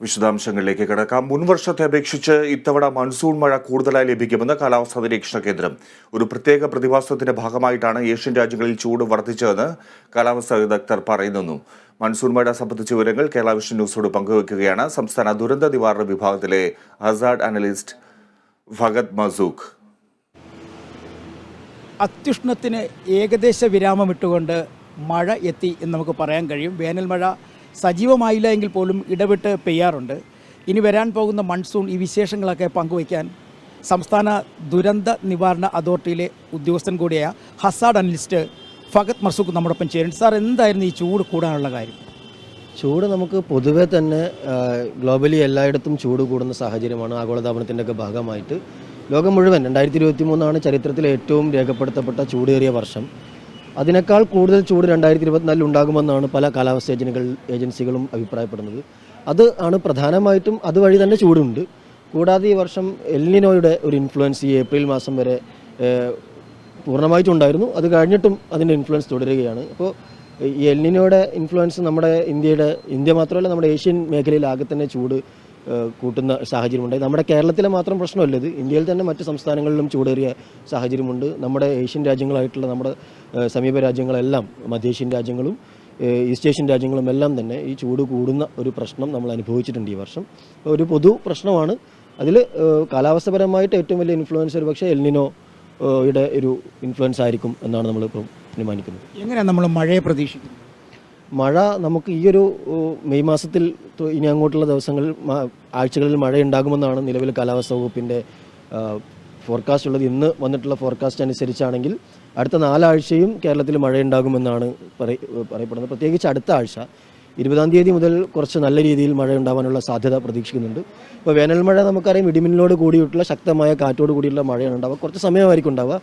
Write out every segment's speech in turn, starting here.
വിശദാംശങ്ങളിലേക്ക് കിടക്കാം. മുൻവർഷത്തെ അപേക്ഷിച്ച് ഇത്തവണ മൺസൂൺ മഴ കൂടുതലായി ലഭിക്കുമെന്ന് കാലാവസ്ഥാ നിരീക്ഷണ കേന്ദ്രം. ഒരു പ്രത്യേക പ്രതിഭാസത്തിന്റെ ഭാഗമായിട്ടാണ് ഏഷ്യൻ രാജ്യങ്ങളിൽ ചൂട് വർദ്ധിച്ചതെന്ന് കാലാവസ്ഥാ വിദഗ്ധർ പറയുന്നു. മൺസൂൺ മഴ സംബന്ധിച്ച വിവരങ്ങൾ കേരള വിഷൻ ന്യൂസോട് പങ്കുവയ്ക്കുകയാണ് സംസ്ഥാന ദുരന്ത നിവാരണ വിഭാഗത്തിലെ ഹസാഡ് അനലിസ്റ്റ് ഫഗത് മസൂഖ്. അത്യുഷ്ണത്തിന് ഏകദേശ വിരാമമിട്ടുകൊണ്ട് മഴ എത്തി എന്ന് നമുക്ക് പറയാൻ കഴിയും. വേനൽ മഴ സജീവമായില്ല എങ്കിൽ പോലും ഇടപെട്ട് പെയ്യാറുണ്ട്. ഇനി വരാൻ പോകുന്ന മൺസൂൺ ഈ വിശേഷങ്ങളൊക്കെ പങ്കുവയ്ക്കാൻ സംസ്ഥാന ദുരന്ത നിവാരണ അതോറിറ്റിയിലെ ഉദ്യോഗസ്ഥൻ കൂടിയായ ഹസാഡ് അനലിസ്റ്റ് ഫഗത് മർസൂഖ് നമ്മോടൊപ്പം ചേരുന്നു സാർ എന്തായിരുന്നു ഈ ചൂട് കൂടാനുള്ള കാര്യം? ചൂട് നമുക്ക് പൊതുവേ തന്നെ ഗ്ലോബലി എല്ലായിടത്തും ചൂട് കൂടുന്ന സാഹചര്യമാണ് ആഗോളതാപനത്തിന്റെ ഒക്കെ ഭാഗമായിട്ട്. ലോകം മുഴുവൻ രണ്ടായിരത്തി ഇരുപത്തി മൂന്നാണ് ചരിത്രത്തിലെ ഏറ്റവും രേഖപ്പെടുത്തപ്പെട്ട ചൂടേറിയ വർഷം. അതിനേക്കാൾ കൂടുതൽ ചൂട് രണ്ടായിരത്തി ഇരുപത്തിനാലിൽ ഉണ്ടാകുമെന്നാണ് പല കാലാവസ്ഥ ഏജനുകൾ ഏജൻസികളും അഭിപ്രായപ്പെടുന്നത്. അത് ആണ് പ്രധാനമായിട്ടും അതുവഴി തന്നെ ചൂടുണ്ട്. കൂടാതെ ഈ വർഷം എൽനിനോയുടെ ഒരു ഇൻഫ്ലുവൻസ് ഈ ഏപ്രിൽ മാസം വരെ പൂർണമായിട്ടുണ്ടായിരുന്നു അത് കഴിഞ്ഞിട്ടും അതിന്റെ ഇൻഫ്ലുവൻസ് തുടരുകയാണ്. അപ്പോൾ ഈ എൽനിനോയുടെ ഇൻഫ്ലുവൻസ് നമ്മുടെ ഇന്ത്യയുടെ ഇന്ത്യ മാത്രമല്ല നമ്മുടെ ഏഷ്യൻ മേഖലയിൽ ആകെ തന്നെ ചൂട് കൂട്ടുന്ന സാഹചര്യമുണ്ടായി നമ്മുടെ കേരളത്തിലെ മാത്രം പ്രശ്നമല്ല ഇത്. ഇന്ത്യയിൽ തന്നെ മറ്റ് സംസ്ഥാനങ്ങളിലും ചൂടേറിയ സാഹചര്യമുണ്ട്. നമ്മുടെ ഏഷ്യൻ രാജ്യങ്ങളായിട്ടുള്ള നമ്മുടെ സമീപ രാജ്യങ്ങളെല്ലാം മധ്യേഷ്യൻ രാജ്യങ്ങളും ഈസ്റ്റ് ഏഷ്യൻ രാജ്യങ്ങളും എല്ലാം തന്നെ ഈ ചൂട് കൂടുന്ന ഒരു പ്രശ്നം നമ്മൾ അനുഭവിച്ചിട്ടുണ്ട് ഈ വർഷം. ഒരു പൊതു പ്രശ്നമാണ്. അതിൽ കാലാവസ്ഥപരമായിട്ട് ഏറ്റവും വലിയ ഇൻഫ്ലുവൻസ് ഒരു പക്ഷേ എൽനിനോ യുടെ ഒരു ഇൻഫ്ലുവൻസ് ആയിരിക്കും എന്നാണ് നമ്മൾ ഇപ്പോൾ അനുമാനിക്കുന്നത്. എങ്ങനെയാണ് നമ്മൾ മഴയെ പ്രതീക്ഷിക്കുന്നത്? മഴ നമുക്ക് ഈ ഒരു മെയ് മാസത്തിൽ ഇനി അങ്ങോട്ടുള്ള ദിവസങ്ങളിൽ ആഴ്ചകളിൽ മഴയുണ്ടാകുമെന്നാണ് നിലവിൽ കാലാവസ്ഥാ വകുപ്പിന്റെ ഫോർകാസ്റ്റ് ഉള്ളത്. ഇന്ന് വന്നിട്ടുള്ള ഫോർകാസ്റ്റ് അനുസരിച്ചാണെങ്കിൽ അടുത്ത നാലാഴ്ചയും കേരളത്തിൽ മഴയുണ്ടാകുമെന്നാണ് പറയ- പറയപ്പെടുന്നത്. പ്രത്യേകിച്ച് അടുത്ത ആഴ്ച ഇരുപതാം തീയതി മുതൽ കുറച്ച് നല്ല രീതിയിൽ മഴ ഉണ്ടാവാനുള്ള സാധ്യത പ്രതീക്ഷിക്കുന്നുണ്ട്. ഇപ്പോൾ വേനൽ മഴ നമുക്കറിയാം ഇടിമിന്നലോട് കൂടിയിട്ടുള്ള ശക്തമായ കാറ്റോട് കൂടിയുള്ള മഴയാണ് ഉണ്ടാവുക. കുറച്ച് സമയമായിരിക്കും ഉണ്ടാവുക.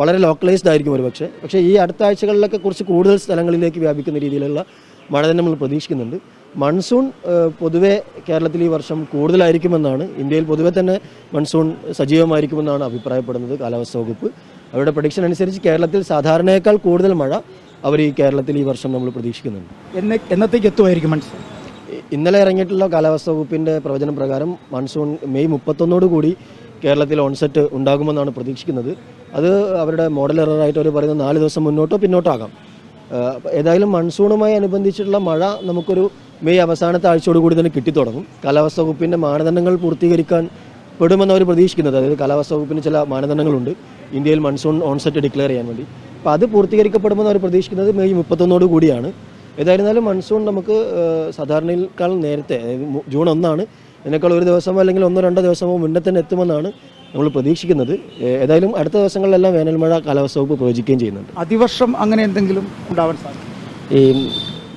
വളരെ ലോക്കലൈസ്ഡ് ആയിരിക്കും ഒരു പക്ഷേ. പക്ഷേ ഈ അടുത്ത ആഴ്ചകളിലൊക്കെ കുറച്ച് കൂടുതൽ സ്ഥലങ്ങളിലേക്ക് വ്യാപിക്കുന്ന രീതിയിലുള്ള മഴ തന്നെ നമ്മൾ പ്രതീക്ഷിക്കുന്നുണ്ട്. മൺസൂൺ പൊതുവേ കേരളത്തിൽ ഈ വർഷം കൂടുതലായിരിക്കുമെന്നാണ്. ഇന്ത്യയിൽ പൊതുവെ തന്നെ മൺസൂൺ സജീവമായിരിക്കുമെന്നാണ് അഭിപ്രായപ്പെടുന്നത് കാലാവസ്ഥാ വകുപ്പ്. അവരുടെ പ്രഡിക്ഷൻ അനുസരിച്ച് കേരളത്തിൽ സാധാരണയേക്കാൾ കൂടുതൽ മഴ അവർ ഈ കേരളത്തിൽ ഈ വർഷം നമ്മൾ പ്രതീക്ഷിക്കുന്നുണ്ട്. എന്ന് എന്നത്തേക്ക് എത്തുമായിരിക്കും മൺസൂൺ ഇന്നലെ ഇറങ്ങിയിട്ടുള്ള കാലാവസ്ഥാ വകുപ്പിന്റെ പ്രവചനം പ്രകാരം മൺസൂൺ മെയ് മുപ്പത്തൊന്നോടുകൂടി കേരളത്തിൽ ഓൺസെറ്റ് ഉണ്ടാകുമെന്നാണ് പ്രതീക്ഷിക്കുന്നത്. അത് അവരുടെ മോഡൽ എററായിട്ട് അവർ പറയുന്നത് നാല് ദിവസം മുന്നോട്ടോ പിന്നോട്ടോ ആകാം ഏതായാലും മൺസൂണുമായി അനുബന്ധിച്ചിട്ടുള്ള മഴ നമുക്കൊരു മെയ് അവസാനത്തെ ആഴ്ചയോടുകൂടി തന്നെ കിട്ടിത്തുടങ്ങും. കാലാവസ്ഥാ വകുപ്പിന്റെ മാനദണ്ഡങ്ങൾ പൂർത്തീകരിക്കാൻ പെടുമെന്ന് അവർ പ്രതീക്ഷിക്കുന്നത്. അതായത് കാലാവസ്ഥാ വകുപ്പിന് ചില മാനദണ്ഡങ്ങളുണ്ട്. ഇന്ത്യയിൽ മൺസൂൺ ഓൺസെറ്റ് ഡിക്ലെയർ ചെയ്യാൻ വേണ്ടി. അപ്പോൾ അത് പൂർത്തീകരിക്കപ്പെടുമെന്ന് അവർ പ്രതീക്ഷിക്കുന്നത് മെയ് മുപ്പത്തൊന്നോട് കൂടിയാണ്. ഏതായിരുന്നാലും മൺസൂൺ നമുക്ക് സാധാരണയേക്കാൾ നേരത്തെ ജൂൺ ഒന്നാണ് ഇതിനേക്കാൾ ഒരു ദിവസമോ അല്ലെങ്കിൽ ഒന്നോ രണ്ടോ ദിവസമോ മുന്നേ തന്നെ എത്തുമെന്നാണ് നമ്മൾ പ്രതീക്ഷിക്കുന്നത്. ഏതായാലും അടുത്ത ദിവസങ്ങളിലെല്ലാം വേനൽമഴ കാലാവസ്ഥ വകുപ്പ് പ്രവചിക്കുകയും ചെയ്യുന്നുണ്ട്. അതിവർഷം അങ്ങനെ എന്തെങ്കിലും ഉണ്ടാവാൻ ഈ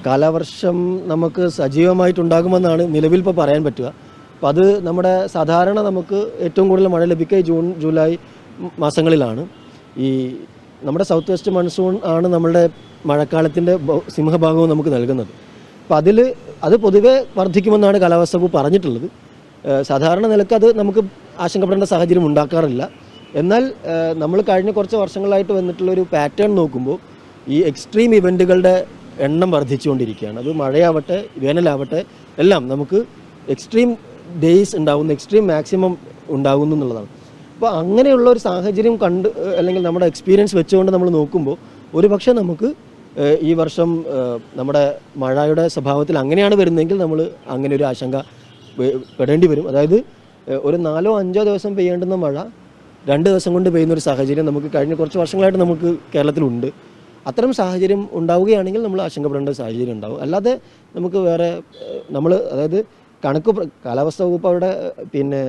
കാലവർഷം നമുക്ക് സജീവമായിട്ടുണ്ടാകുമെന്നാണ് നിലവിൽ ഇപ്പോൾ പറയാൻ പറ്റുക. അപ്പോൾ അത് നമ്മുടെ സാധാരണ നമുക്ക് ഏറ്റവും കൂടുതൽ മഴ ലഭിക്കുക ജൂൺ ജൂലൈ മാസങ്ങളിലാണ്. ഈ നമ്മുടെ സൗത്ത് വെസ്റ്റ് മൺസൂൺ ആണ് നമ്മുടെ മഴക്കാലത്തിന്റെ സിംഹഭാഗവും നമുക്ക് നൽകുന്നത്. അപ്പോൾ അതിൽ അത് പൊതുവെ വർദ്ധിക്കുമെന്നാണ് കാലാവസ്ഥ വകുപ്പ് പറഞ്ഞിട്ടുള്ളത്. സാധാരണ നിലയ്ക്ക് അത് നമുക്ക് ആശങ്കപ്പെടേണ്ട സാഹചര്യം ഉണ്ടാക്കാറില്ല. എന്നാൽ നമ്മൾ കഴിഞ്ഞ കുറച്ച് വർഷങ്ങളായിട്ട് വന്നിട്ടുള്ള ഒരു പാറ്റേൺ നോക്കുമ്പോൾ ഈ എക്സ്ട്രീം ഇവന്റുകളുടെ എണ്ണം വർദ്ധിച്ചുകൊണ്ടിരിക്കുകയാണ്. അത് മഴയാവട്ടെ വേനലാവട്ടെ എല്ലാം നമുക്ക് എക്സ്ട്രീം ഡേയ്സ് ഉണ്ടാകുന്നു എക്സ്ട്രീം മാക്സിമം ഉണ്ടാകുന്നു എന്നുള്ളതാണ്. അപ്പോൾ അങ്ങനെയുള്ള ഒരു സാഹചര്യം കണ്ട് അല്ലെങ്കിൽ നമ്മുടെ എക്സ്പീരിയൻസ് വെച്ചുകൊണ്ട് നമ്മൾ നോക്കുമ്പോൾ ഒരുപക്ഷേ നമുക്ക് ഈ വർഷം നമ്മുടെ മഴയുടെ സ്വഭാവത്തിൽ അങ്ങനെയാണ് വരുന്നതെങ്കിൽ നമ്മൾ അങ്ങനെ ഒരു ആശങ്ക പെടേണ്ടി വരും. അതായത് ഒരു നാലോ അഞ്ചോ ദിവസം പെയ്യേണ്ടുന്ന മഴ രണ്ട് ദിവസം കൊണ്ട് പെയ്യുന്ന ഒരു സാഹചര്യം നമുക്ക് കഴിഞ്ഞ കുറച്ച് വർഷങ്ങളായിട്ട് നമുക്ക് കേരളത്തിലുണ്ട്. അത്തരം സാഹചര്യം ഉണ്ടാവുകയാണെങ്കിൽ നമ്മൾ ആശങ്കപ്പെടേണ്ട സാഹചര്യം ഉണ്ടാവും. അല്ലാതെ നമുക്ക് വേറെ നമ്മൾ അതായത് കണക്ക് കാലാവസ്ഥ വകുപ്പ് അവരുടെ പിന്നെ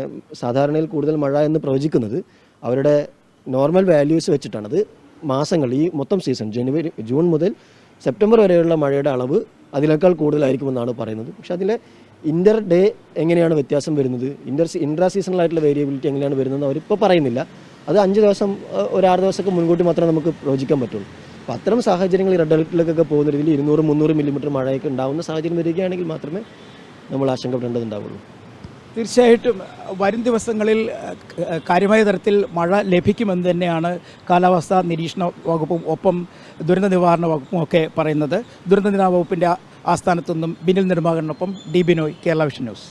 സാധാരണയിൽ കൂടുതൽ മഴ എന്ന് പ്രവചിക്കുന്നത് അവരുടെ നോർമൽ വാല്യൂസ് വെച്ചിട്ടാണത്. മാസങ്ങൾ ഈ മൊത്തം സീസൺ ജനുവരി ജൂൺ മുതൽ സെപ്റ്റംബർ വരെയുള്ള മഴയുടെ അളവ് അതിനേക്കാൾ കൂടുതലായിരിക്കുമെന്നാണ് പറയുന്നത്. പക്ഷേ അതിലെ ഇന്റർ ഡേ എങ്ങനെയാണ് വ്യത്യാസം വരുന്നത്? ഇന്റർ ഇൻട്രാ സീസണലായിട്ടുള്ള വേരിയബിലിറ്റി എങ്ങനെയാണ് വരുന്നത് അവരിപ്പോൾ പറയുന്നില്ല. അത് അഞ്ച് ദിവസം ഒരാറ് ദിവസമൊക്കെ മുൻകൂട്ടി മാത്രമേ നമുക്ക് പ്രവചിക്കാൻ പറ്റുള്ളൂ. അപ്പോൾ അത്തരം സാഹചര്യങ്ങൾ റെഡ് അലർട്ടിലേക്കൊക്കെ പോകുന്ന രീതിയിൽ ഇരുന്നൂറ് മുന്നൂറ് മില്ലിമീറ്റർ മഴയൊക്കെ ഉണ്ടാകുന്ന സാഹചര്യം വരികയാണെങ്കിൽ മാത്രമേ നമ്മൾ ആശങ്കപ്പെടേണ്ടതുണ്ടാവുള്ളൂ. തീർച്ചയായിട്ടും വരും ദിവസങ്ങളിൽ കാര്യമായ തരത്തിൽ മഴ ലഭിക്കുമെന്ന് തന്നെയാണ് കാലാവസ്ഥാ നിരീക്ഷണ വകുപ്പും ഒപ്പം ദുരന്ത നിവാരണ വകുപ്പും ഒക്കെ പറയുന്നത്. ദുരന്ത നിവാരണ വകുപ്പിന്റെ ആസ്ഥാനത്തുനിന്നും Binil നിർമ്മാകറിനൊപ്പം D Binoy Kerala Vision News.